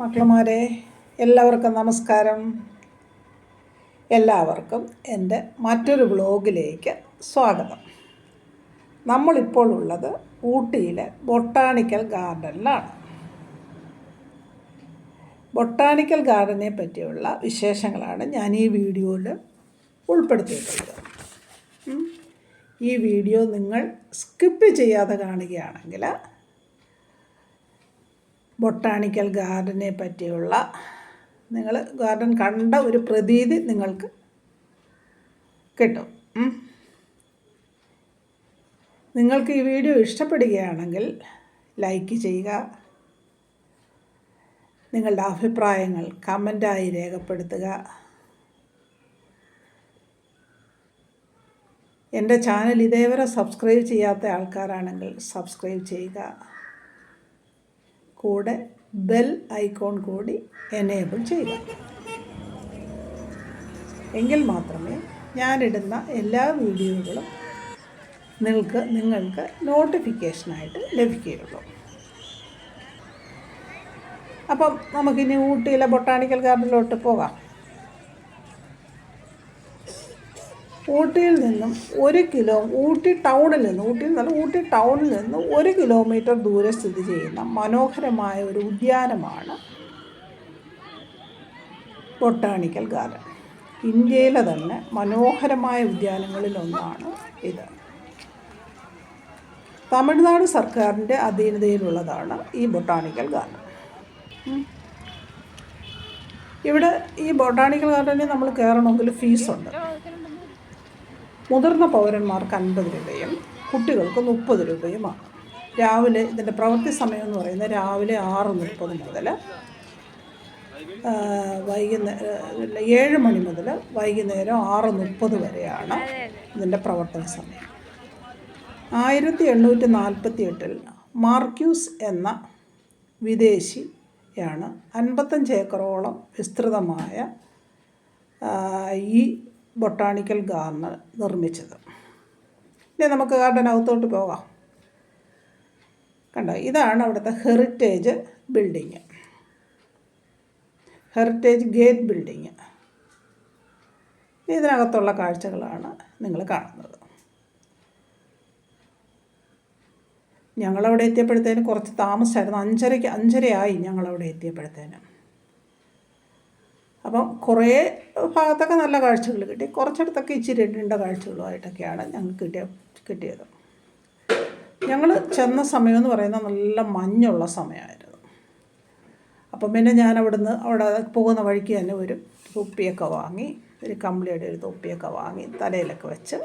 മക്കളുമാരെ എല്ലാവർക്കും നമസ്കാരം. എല്ലാവർക്കും എന്റെ മറ്റൊരു ബ്ലോഗിലേക്ക് സ്വാഗതം. നമ്മളിപ്പോൾ ഉള്ളത് ഊട്ടിയിലെ ബൊട്ടാണിക്കൽ ഗാർഡനിലാണ്. ബൊട്ടാണിക്കൽ ഗാർഡനെ പറ്റിയുള്ള വിശേഷങ്ങളാണ് ഞാൻ ഈ വീഡിയോയിൽ ഉൾപ്പെടുത്തിയിട്ടുള്ളത്. ഈ വീഡിയോ നിങ്ങൾ സ്കിപ്പ് ചെയ്യാതെ കാണുകയാണെങ്കിൽ ബൊട്ടാണിക്കൽ ഗാർഡനെ പറ്റിയുള്ള നിങ്ങൾ ഗാർഡൻ കണ്ട ഒരു പ്രതീതി നിങ്ങൾക്ക് കിട്ടും. നിങ്ങൾക്ക് ഈ വീഡിയോ ഇഷ്ടപ്പെടുകയാണെങ്കിൽ ലൈക്ക് ചെയ്യുക. നിങ്ങളുടെ അഭിപ്രായങ്ങൾ കമന്റായി രേഖപ്പെടുത്തുക. എന്റെ ചാനൽ ഇതേവരെ സബ്സ്ക്രൈബ് ചെയ്യാത്ത ആൾക്കാരാണെങ്കിൽ സബ്സ്ക്രൈബ് ചെയ്യുക. കൂടെ ബെൽ ഐക്കോൺ കൂടി എനേബിൾ ചെയ്യുക. എങ്കിൽ മാത്രമേ ഞാനിടുന്ന എല്ലാ വീഡിയോകളും നിങ്ങൾക്ക് നിങ്ങൾക്ക് നോട്ടിഫിക്കേഷനായിട്ട് ലഭിക്കുകയുള്ളൂ. അപ്പം നമുക്കിനി ഊട്ടിയിലെ ബൊട്ടാണിക്കൽ ഗാർഡനിലോട്ട് പോകാം. ഊട്ടിയിൽ നിന്നും ഒരു കിലോ ഊട്ടി ടൗണിൽ നിന്ന് ഊട്ടിയിൽ നിന്നല്ല ഊട്ടി ടൗണിൽ നിന്ന് ഒരു കിലോമീറ്റർ ദൂരെ സ്ഥിതി ചെയ്യുന്ന മനോഹരമായ ഒരു ഉദ്യാനമാണ് ബൊട്ടാണിക്കൽ ഗാർഡൻ. ഇന്ത്യയിലെ തന്നെ മനോഹരമായ ഉദ്യാനങ്ങളിലൊന്നാണ് ഇത്. തമിഴ്നാട് സർക്കാരിന്റെ അധീനതയിലുള്ളതാണ് ഈ ബൊട്ടാണിക്കൽ ഗാർഡൻ. ഇവിടെ ഈ ബൊട്ടാണിക്കൽ ഗാർഡനിൽ നമ്മൾ കയറണമെങ്കിൽ ഫീസുണ്ട്. മുതിർന്ന പൗരന്മാർക്ക് അൻപത് രൂപയും കുട്ടികൾക്ക് മുപ്പത് രൂപയുമാണ്. രാവിലെ ഇതിന്റെ പ്രവൃത്തി സമയം എന്ന് പറയുന്നത് രാവിലെ ആറ് മുപ്പത് മുതൽ വൈകുന്നേരം ഏഴ് മണി മുതൽ വൈകുന്നേരം ആറ് മുപ്പത് വരെയാണ് ഇതിന്റെ പ്രവർത്തന സമയം. ആയിരത്തി എണ്ണൂറ്റി നാൽപ്പത്തി എട്ടിൽ മാർക്യൂസ് എന്ന വിദേശിയാണ് അൻപത്തഞ്ച് ഏക്കറോളം വിസ്തൃതമായ ഈ ബൊട്ടാണിക്കൽ ഗാർഡൻ നിർമ്മിച്ചത്. ഇനി നമുക്ക് ഗാർഡനകത്തോട്ട് പോകാം. കണ്ടോ ഇതാണ് അവിടുത്തെ heritage building. Heritage gate building. ഇതിനകത്തുള്ള കാഴ്ചകളാണ് നിങ്ങൾ കാണുന്നത്. ഞങ്ങളവിടെ എത്തിയപ്പോഴത്തേനും കുറച്ച് താമസിച്ചായിരുന്നു. അഞ്ചരയ്ക്ക് അഞ്ചരയായി ഞങ്ങളവിടെ എത്തിയപ്പോഴത്തേനും. അപ്പം കുറേ ഭാഗത്തൊക്കെ നല്ല കാഴ്ചകൾ കിട്ടി. കുറച്ചിടത്തൊക്കെ ഇച്ചിരി ഇരുണ്ട കാഴ്ചകളുമായിട്ടൊക്കെയാണ് ഞങ്ങൾക്ക് കിട്ടിയ കിട്ടിയത്. ഞങ്ങൾ ചെന്ന സമയമെന്ന് പറയുന്നത് നല്ല മഞ്ഞുള്ള സമയമായിരുന്നു. അപ്പം പിന്നെ ഞാൻ അവിടുന്ന് അവിടെ പോകുന്ന വഴിക്ക് തന്നെ ഒരു തൊപ്പിയൊക്കെ വാങ്ങി ഒരു കമ്പിളിയുടെ ഒരു തൊപ്പിയൊക്കെ വാങ്ങി തലയിലൊക്കെ വെച്ച്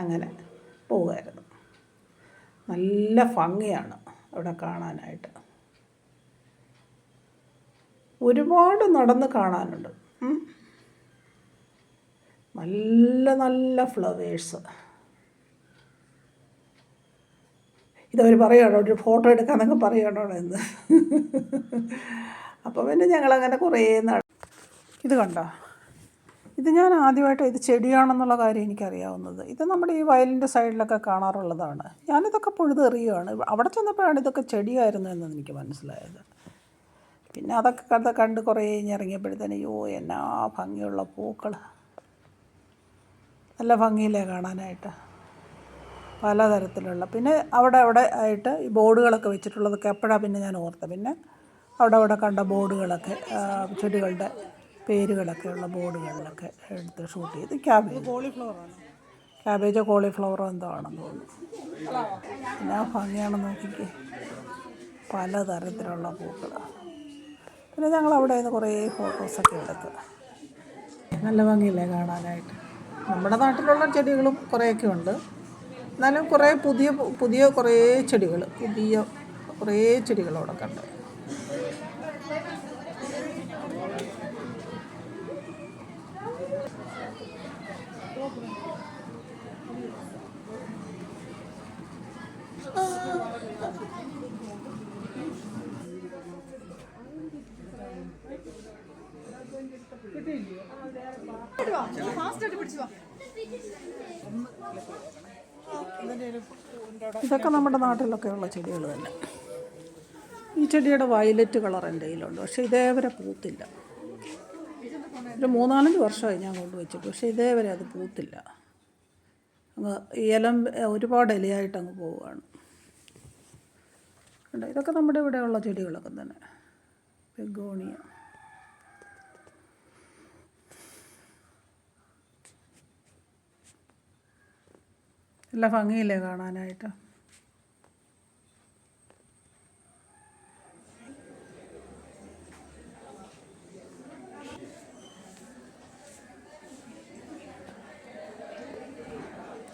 അങ്ങനെ പോകുമായിരുന്നു നല്ല ഭംഗിയാണ് അവിടെ കാണാനായിട്ട്. ഒരുപാട് നടന്ന് കാണാനുണ്ട്. നല്ല നല്ല ഫ്ലവേഴ്സ് ഇതവർ പറയണോ ഒരു ഫോട്ടോ എടുക്കാന്നൊക്കെ പറയണോ എന്ന്? അപ്പോൾ പിന്നെ ഞങ്ങളങ്ങനെ കുറേ നട ഇത് കണ്ടോ? ഇത് ഞാൻ ആദ്യമായിട്ട് ഇത് ചെടിയാണെന്നുള്ള കാര്യം എനിക്കറിയാവുന്നത്. ഇത് നമ്മുടെ ഈ വയലിന്റെ സൈഡിലൊക്കെ കാണാറുള്ളതാണ്. ഞാനിതൊക്കെ പൊഴുതെറിയുകയാണ് അവിടെ ചെന്നപ്പോഴാണ് ഇതൊക്കെ ചെടിയായിരുന്നു എന്നെനിക്ക് മനസ്സിലായത്. പിന്നെ അതൊക്കെ കണ്ട് കണ്ട് കുറേ ഇറങ്ങിയപ്പോഴത്തേന് അയ്യോ എന്നാ ഭംഗിയുള്ള പൂക്കൾ നല്ല ഭംഗിയില്ലേ കാണാനായിട്ട്. പലതരത്തിലുള്ള. പിന്നെ അവിടെ അവിടെ ആയിട്ട് ഈ ബോർഡുകളൊക്കെ വെച്ചിട്ടുള്ളതൊക്കെ എപ്പോഴാണ് പിന്നെ ഞാൻ ഓർത്തത് പിന്നെ അവിടെ അവിടെ കണ്ട ബോർഡുകളൊക്കെ ചെടികളുടെ പേരുകളൊക്കെ ഉള്ള ബോർഡുകളിലൊക്കെ എടുത്ത് ഷൂട്ട് ചെയ്ത് ക്യാബേജ്. കോളിഫ്ലവറാണ് ക്യാബേജോ കോളിഫ്ലവറോ എന്തോ ആണെന്ന് തോന്നുന്നു. പിന്നെ ഭംഗിയാണെന്ന് നോക്കിക്കേ. പലതരത്തിലുള്ള പൂക്കൾ പിന്നെ ഞങ്ങൾ അവിടെ നിന്ന് കുറേ ഫോട്ടോസൊക്കെ എടുത്ത്. നല്ല ഭംഗിയില്ലേ കാണാനായിട്ട്? നമ്മുടെ നാട്ടിലുള്ള ചെടികളും കുറേയൊക്കെ ഉണ്ട്. എന്നാലും കുറേ പുതിയ പുതിയ കുറേ ചെടികൾ പുതിയ കുറേ ചെടികളവിടെ കണ്ട് ഇതൊക്കെ നമ്മുടെ നാട്ടിലൊക്കെ ഉള്ള ചെടികൾ തന്നെ. ഈ ചെടിയുടെ വയലറ്റ് കളർ എന്റെ കയ്യിലുണ്ട്. പക്ഷേ ഇതേവരെ പൂത്തില്ല. ഒരു മൂന്നാലഞ്ച് വർഷമായി ഞാൻ കൊണ്ടുവച്ചിട്ട്. പക്ഷേ ഇതേവരെ അത് പൂത്തില്ല. അങ്ങ് ഇലം ഒരുപാട് ഇലയായിട്ട് അങ്ങ് പോവുകയാണ്. ഇതൊക്കെ നമ്മുടെ ഇവിടെയുള്ള ചെടികളൊക്കെ തന്നെ. ബെഗോണിയ. നല്ല ഭംഗിയില്ലേ കാണാനായിട്ട്.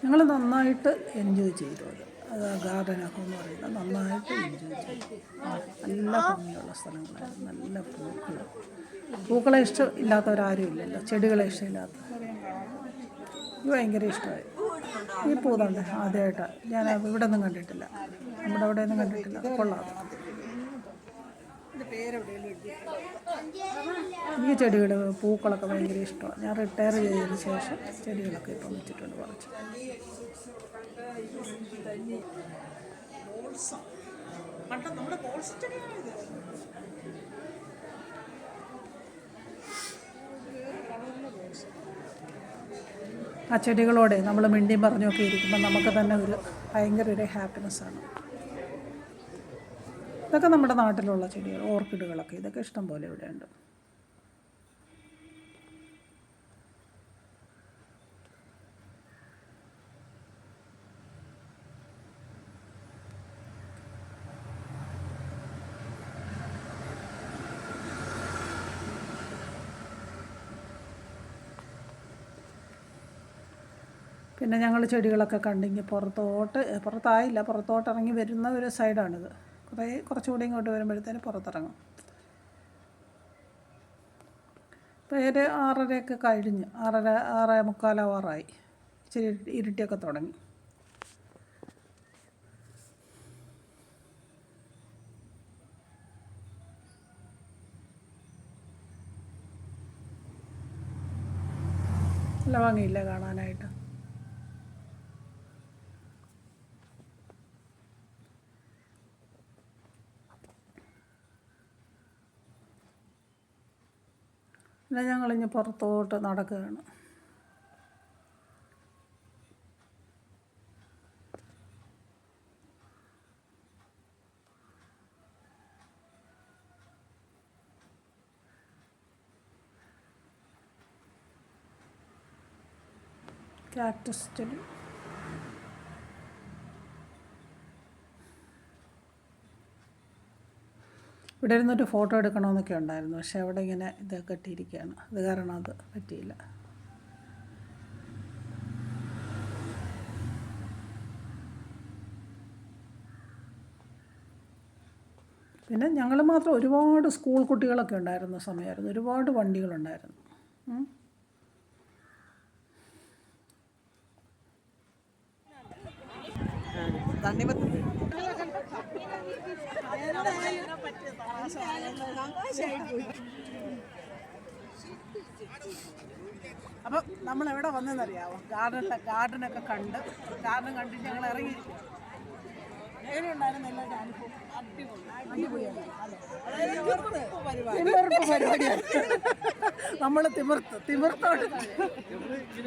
ഞങ്ങൾ നന്നായിട്ട് എൻജോയ് ചെയ്തു അത്. അത് ഗാർഡനൊക്കെ എന്ന് പറയുന്നത് നന്നായിട്ട് എൻജോയ് ചെയ്തു. നല്ല ഭംഗിയുള്ള സ്ഥലങ്ങളായിരുന്നു. നല്ല പൂക്കൾ. പൂക്കളെ ഇഷ്ടം ഇല്ലാത്തവരാരും ഇല്ലല്ലോ. ചെടികളെ ഇഷ്ടമില്ലാത്ത ഭയങ്കര ഇഷ്ടമായി. ഈ പൂതുണ്ട്. ആദ്യമായിട്ട്. ഞാൻ ഇവിടെ ഒന്നും കണ്ടിട്ടില്ല. നമ്മുടെ അവിടെ ഒന്നും കണ്ടിട്ടില്ല കൊള്ളാം. ഈ ചെടികൾ പൂക്കളൊക്കെ ഭയങ്കര ഇഷ്ടമാണ്. ഞാൻ റിട്ടയർ ചെയ്തതിന് ശേഷം ചെടികളൊക്കെ ഇപ്പം വെച്ചിട്ടുണ്ട് കുറച്ച്. ആ ചെടികളോടെ നമ്മൾ മിണ്ടിയും പറഞ്ഞൊക്കെ ഇരിക്കുമ്പോൾ നമുക്ക് തന്നെ ഒരു ഭയങ്കര ഒരു ഹാപ്പിനെസ്സാണ് ഇതൊക്കെ നമ്മുടെ നാട്ടിലുള്ള ചെടികൾ ഓർക്കിഡുകളൊക്കെ ഇതൊക്കെ ഇഷ്ടം പോലെ ഇവിടെ പിന്നെ ഞങ്ങൾ ചെടികളൊക്കെ കണ്ടിങ്ങി പുറത്തോട്ട് പുറത്തായില്ല പുറത്തോട്ട് ഇറങ്ങി വരുന്ന ഒരു സൈഡാണിത്. കുറേ കുറച്ചുകൂടി ഇങ്ങോട്ട് വരുമ്പോഴത്തേന് പുറത്തിറങ്ങും. ഇപ്പോൾ ഒരു ആറരയൊക്കെ കഴിഞ്ഞ് ആറര ആറേ മുക്കാലാവാറായി ഇച്ചിരി ഇരുട്ടിയൊക്കെ തുടങ്ങി. നല്ല ഭംഗിയില്ല കാണാനായിട്ട്? പിന്നെ ഞങ്ങളിഞ്ഞ് പുറത്തോട്ട് നടക്കുകയാണ്. കാക്ടസ് ചെടി ഇവിടെ ഇരുന്നൊരു ഫോട്ടോ എടുക്കണമെന്നൊക്കെ ഉണ്ടായിരുന്നു. പക്ഷെ അവിടെ ഇങ്ങനെ ഇത് കെട്ടിയിരിക്കുകയാണ്. അത് കാരണം അത് പറ്റിയില്ല. പിന്നെ ഞങ്ങൾ മാത്രം ഒരുപാട് സ്കൂൾ കുട്ടികളൊക്കെ ഉണ്ടായിരുന്ന സമയമായിരുന്നു. ഒരുപാട് വണ്ടികളുണ്ടായിരുന്നു. ഉം. അപ്പം നമ്മൾ എവിടെ വന്നെന്നറിയാവോ? ഗാർഡനിലെ ഗാർഡനൊക്കെ കണ്ട്. ഗാർഡൻ കണ്ടിട്ട് ഞങ്ങൾ ഇറങ്ങിയിരിക്കും തിമിർപ്പ് പരിപാടിയാണ് നമ്മൾ തിമിർത്ത് തിമിർത്തോട്ട്.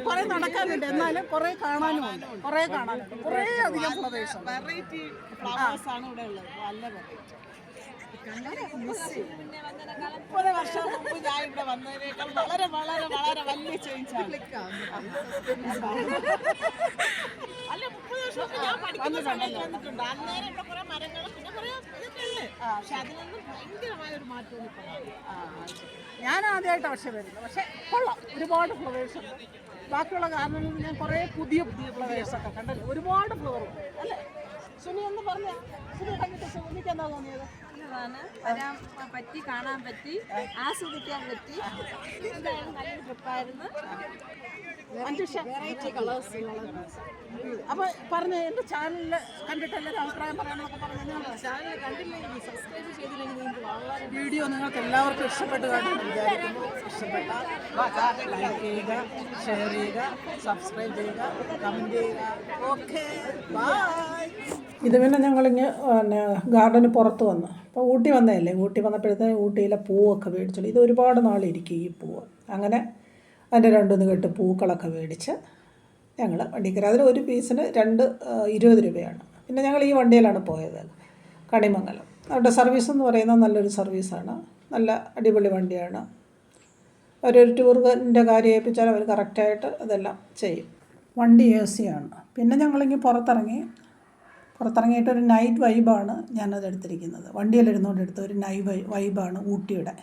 കുറെ നടക്കാനുണ്ട്. എന്നാലും കുറെ കാണാനുമുണ്ട്. കുറെ കാണാനും കുറെ അധികം പ്രദേശം. വെറൈറ്റി ഫ്ലവേഴ്സ് ആണ് ഇവിടെ ഉള്ളത്. നല്ല വെറൈറ്റി മുപ്പത് വർഷം മുമ്പ് ഞാൻ ഇവിടെ വന്നതിനേക്കാൾ വളരെ വളരെ വളരെ വലിയ ചേഞ്ച് ആണ്. അല്ല മുപ്പത് വർഷം ഞാൻ പഠിക്കുന്ന സമയത്ത് വന്നിട്ടുണ്ട്. അന്നേരം ഇവിടെ കുറെ മരങ്ങളും പിന്നെ കുറെ ഇതൊക്കെ ഉണ്ട് പക്ഷെ അതിനൊന്നും ഭയങ്കരമായ ഒരു മാറ്റവും ഇപ്പൊ. ഞാൻ ആദ്യമായിട്ട് പക്ഷെ വരുന്നത്. പക്ഷെ കൊള്ളാം. ഒരുപാട് ഫ്ലവേഴ്സ് ഉണ്ട്. ബാക്കിയുള്ള കാരണങ്ങളിൽ ഞാൻ കുറേ പുതിയ പുതിയ ഫ്ലവേഴ്സ് ഒക്കെ കണ്ടല്ലോ? ഒരുപാട് ഫ്ലവർ അല്ലേ? സുനി എന്ന് പറഞ്ഞ? സുനി കണ്ടിട്ട് സുനിക്ക് എന്താ തോന്നിയത്? നല്ലതാണ് വരാൻ പറ്റി കാണാൻ പറ്റി ആസ്വദിക്കാൻ പറ്റി. എന്തായാലും നല്ലൊരു ട്രിപ്പായിരുന്നു. വെറൈറ്റി കളേഴ്സ് അപ്പൊ പറഞ്ഞ ചാനലിൽ കണ്ടിട്ട് എല്ലാവരും അഭിപ്രായം പറയാനൊക്കെ പറഞ്ഞു ചാനൽ കണ്ടില്ലെങ്കിൽ സബ്സ്ക്രൈബ് ചെയ്തില്ലെങ്കിൽ നിങ്ങൾക്ക് വളരെ വീഡിയോ നിങ്ങൾക്ക് എല്ലാവർക്കും ഇഷ്ടപ്പെട്ട് കാണാൻ വിചാരിക്കുന്നു. ലൈക്ക് ചെയ്യുക ഷെയർ ചെയ്യുക സബ്സ്ക്രൈബ് ചെയ്യുക കമന്റ് ചെയ്യുക. ഓക്കെ ബൈ ഇത് പിന്നെ ഞങ്ങളിങ്ങ് പിന്നെ ഗാർഡന് പുറത്ത് വന്നു. അപ്പോൾ ഊട്ടി വന്നതല്ലേ? ഊട്ടി വന്നപ്പോഴത്തേന് ഊട്ടിയിലെ പൂവൊക്കെ മേടിച്ചുള്ളൂ ഇത് ഒരുപാട് നാളിരിക്കും ഈ പൂവ്. അങ്ങനെ അതിന്റെ രണ്ടുമൂന്ന് കെട്ട് പൂക്കളൊക്കെ മേടിച്ച് ഞങ്ങൾ വണ്ടി കയറി അതിൽ ഒരു പീസിന് രണ്ട് ഇരുപത് രൂപയാണ്. പിന്നെ ഞങ്ങൾ ഈ വണ്ടിയിലാണ് പോയത്. കണിമംഗലം. അവരുടെ സർവീസ് എന്ന് പറയുന്നത് നല്ലൊരു സർവീസാണ്. നല്ല അടിപൊളി വണ്ടിയാണ്. അവരൊരു ടൂറിന്റെ കാര്യം ഏൽപ്പിച്ചാൽ അവർ കറക്റ്റായിട്ട് അതെല്ലാം ചെയ്യും. വണ്ടി എ സി ആണ്. പിന്നെ ഞങ്ങളിങ്ങനെ പുറത്തിറങ്ങി പുറത്തിറങ്ങിയിട്ട് ഒരു നൈറ്റ് വൈബാണ് ഞാനത് എടുത്തിരിക്കുന്നത്. വണ്ടിയിലിരുന്നുകൊണ്ട് എടുത്ത ഒരു നൈ വൈബാണ് ഊട്ടിയുടെ.